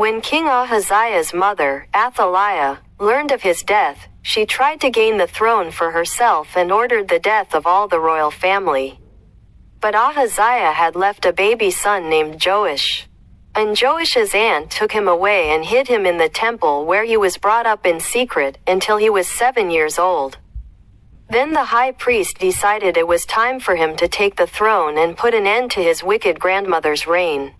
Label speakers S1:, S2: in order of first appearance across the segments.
S1: When King Ahaziah's mother, Athaliah, learned of his death, she tried to gain the throne for herself and ordered the death of all the royal family. But Ahaziah had left a baby son named Joash. And Joash's aunt took him away and hid him in the temple where he was brought up in secret until he was seven years old. Then the high priest decided it was time for him to take the throne and put an end to his wicked grandmother's reign.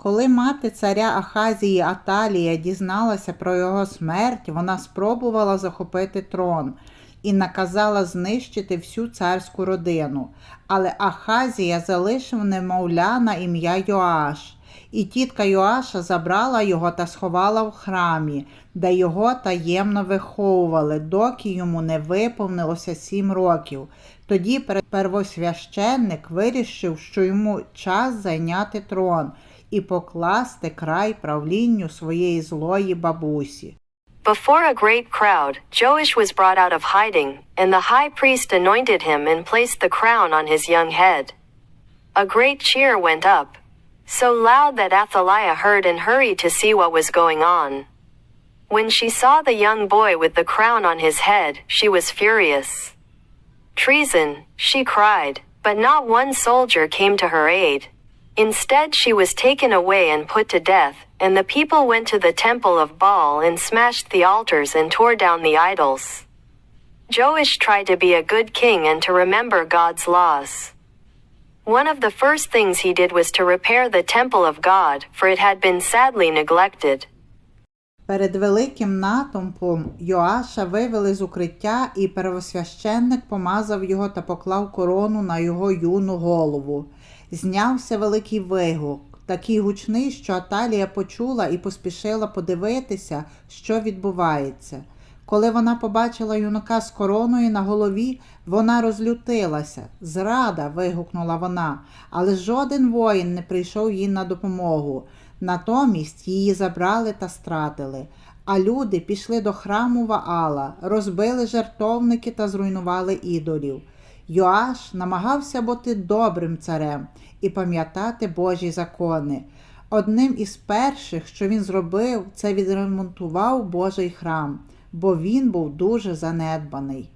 S2: Коли мати царя Ахазії Аталія дізналася про його смерть, вона спробувала захопити трон і наказала знищити всю царську родину. Але Ахазія залишив немовля на ім'я Йоаш. І тітка Йоаша забрала його та сховала в храмі, де його таємно виховували, доки йому не виповнилося сім років. Тоді первосвященник вирішив, що йому час зайняти трон і покласти край правлінню своєї злої бабусі.
S1: Before a great crowd, Joash was brought out of hiding, and the high priest anointed him and placed the crown on his young head. A great cheer went up, so loud that Athaliah heard and hurried to see what was going on. When she saw the young boy with the crown on his head, she was furious. Treason, she cried, but not one soldier came to her aid. Instead, she was taken away and put to death, and the people went to the temple of Baal and smashed the altars and tore down the idols. Joash tried to be a good king and to remember God's laws. One of the first things he did was to repair the temple of God, for it had been sadly neglected.
S2: Перед великим натовпом Йоаша вивели з укриття, і первосвященник помазав його та поклав корону на його юну голову. Знявся великий вигук, такий гучний, що Аталія почула і поспішила подивитися, що відбувається. Коли вона побачила юнака з короною на голові, вона розлютилася. Зрада. вигукнула вона, але жоден воїн не прийшов їй на допомогу. Натомість її забрали та стратили. А люди пішли до храму Ваала, розбили жертовники та зруйнували ідолів. Йоаш намагався бути добрим царем і пам'ятати Божі закони. Одним із перших, що він зробив, це відремонтував Божий храм, бо він був дуже занедбаний.